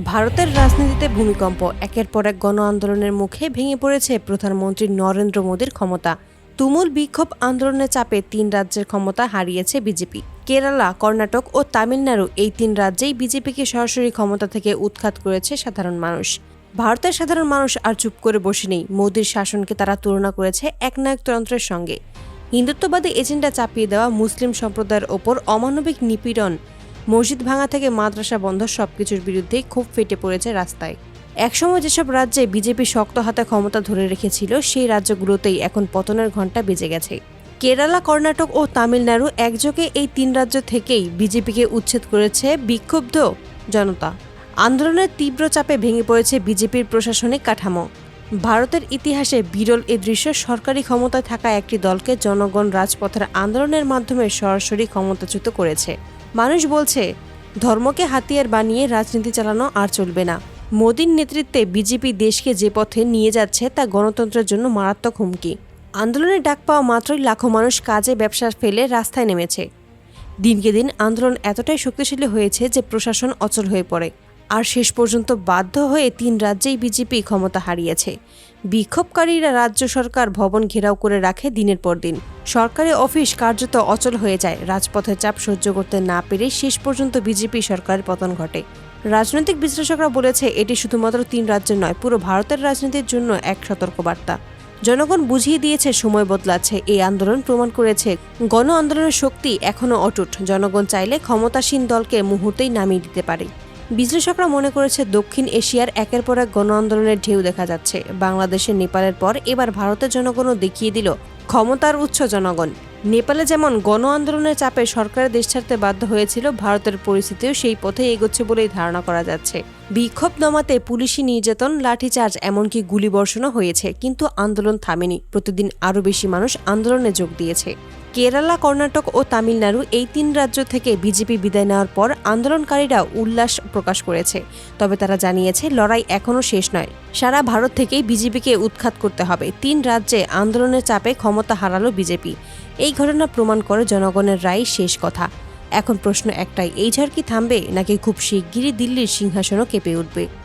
ভারতের রাজনীতিতে ভূমিকম্প, একের পর এক গণ আন্দোলনের মুখে ভেঙে পড়েছে প্রধানমন্ত্রী নরেন্দ্র মোদীর ক্ষমতা। তুমুল বিক্ষোভ আন্দোলনের চাপে তিন রাজ্যের ক্ষমতা হারিয়েছে বিজেপি। কেরালা, কর্ণাটক ও তামিলনাড়ু এই তিন রাজ্যেই বিজেপিকে সরাসরি ক্ষমতা থেকে উৎখাত করেছে সাধারণ মানুষ। ভারতের সাধারণ মানুষ আর চুপ করে বসে নেই। মোদীর শাসনকে তারা তুলনা করেছে একনায়কতন্ত্রের সঙ্গে। হিন্দুত্ববাদী এজেন্ডা চাপিয়ে দেওয়া মুসলিম সম্প্রদায়ের ওপর অমানবিক নিপীড়ন মসজিদ ভাঙা থেকে মাদ্রাসা বন্ধ সবকিছুর বিরুদ্ধেই খুব ফেটে পড়েছে রাস্তায়। একসময় যেসব রাজ্যে বিজেপি শক্ত হাতে ক্ষমতা ধরে রেখেছিল, সেই রাজ্যগুলোতেই এখন পতনের ঘণ্টা বেজে গেছে। কেরালা, কর্ণাটক ও তামিলনাড়ু একযোগে এই তিন রাজ্য থেকেই বিজেপিকে উচ্ছেদ করেছে বিক্ষুব্ধ জনতা। আন্দোলনের তীব্র চাপে ভেঙে পড়েছে বিজেপির প্রশাসনিক কাঠামো। ভারতের ইতিহাসে বিরল এ দৃশ্য সরকারি ক্ষমতায় থাকা একটি দলকে জনগণ রাজপথের আন্দোলনের মাধ্যমে সরাসরি ক্ষমতাচ্যুত করেছে। মানুষ বলছে, ধর্মকে হাতিয়ার বানিয়ে রাজনীতি চালানো আর চলবে না। মোদীর নেতৃত্বে বিজেপি দেশকে যে পথে নিয়ে যাচ্ছে তা গণতন্ত্রের জন্য মারাত্মক হুমকি। আন্দোলনের ডাক পাওয়া মাত্রই লাখো মানুষ কাজে ব্যবসা ফেলে রাস্তায় নেমেছে। দিনকে দিন আন্দোলন এতটাই শক্তিশালী হয়েছে যে প্রশাসন অচল হয়ে পড়ে। আর শেষ পর্যন্ত বাধ্য হয়ে তিন রাজ্যেই বিজেপি ক্ষমতা হারিয়েছে। বিক্ষোভকারীরা রাজ্য সরকার ভবন ঘেরাও করে রাখে দিনের পর দিন। সরকারি অফিস কার্যত অচল হয়ে যায়। রাজপথের চাপ সহ্য করতে না পেরে শেষ পর্যন্ত বিজেপি সরকারের পতন ঘটে। রাজনৈতিক বিশ্লেষকরা বলেছে, এটি শুধুমাত্র তিন রাজ্যের নয়, পুরো ভারতের রাজনীতির জন্য এক সতর্কবার্তা। জনগণ বুঝিয়ে দিয়েছে, সময় বদলাচ্ছে। এই আন্দোলন প্রমাণ করেছে গণ আন্দোলনের শক্তি এখনও অটুট। জনগণ চাইলে ক্ষমতাসীন দলকে মুহূর্তেই নামিয়ে দিতে পারে। বিশ্লেষকরা মনে করেছে দক্ষিণ এশিয়ার একের পর এক গণ আন্দোলনের ঢেউ দেখা যাচ্ছে। বাংলাদেশের নেপালের পর এবার ভারতের জনগণও দেখিয়ে দিল ক্ষমতার উচ্চ জনগণ। নেপালে যেমন গণ আন্দোলনের চাপে সরকারের দেশ ছাড়তে বাধ্য হয়েছিল, ভারতের পরিস্থিতিও সেই পথে এগোচ্ছে বলেই ধারণা করা যাচ্ছে। বিক্ষোভ দমাতে পুলিশি নির্যাতন, লাঠিচার্জ, এমনকি গুলিবর্ষণও হয়েছে, কিন্তু আন্দোলন থামেনি। প্রতিদিন আরও বেশি মানুষ আন্দোলনে যোগ দিয়েছে। কেরালা, কর্ণাটক ও তামিলনাড়ু এই তিন রাজ্য থেকে বিজেপি বিদায় নেওয়ার পর আন্দোলনকারীরা উল্লাস প্রকাশ করেছে। তবে তারা জানিয়েছে, লড়াই এখনও শেষ নয়। সারা ভারত থেকেই বিজেপিকে উৎখাত করতে হবে। তিন রাজ্যে আন্দোলনের চাপে ক্ষমতা হারালো বিজেপি। এই ঘটনা প্রমাণ করে জনগণের রায় শেষ কথা। এখন প্রশ্ন একটাই, এই ঝড় কি থামবে নাকি খুব শিগগিরই দিল্লির সিংহাসনও কেঁপে উঠবে?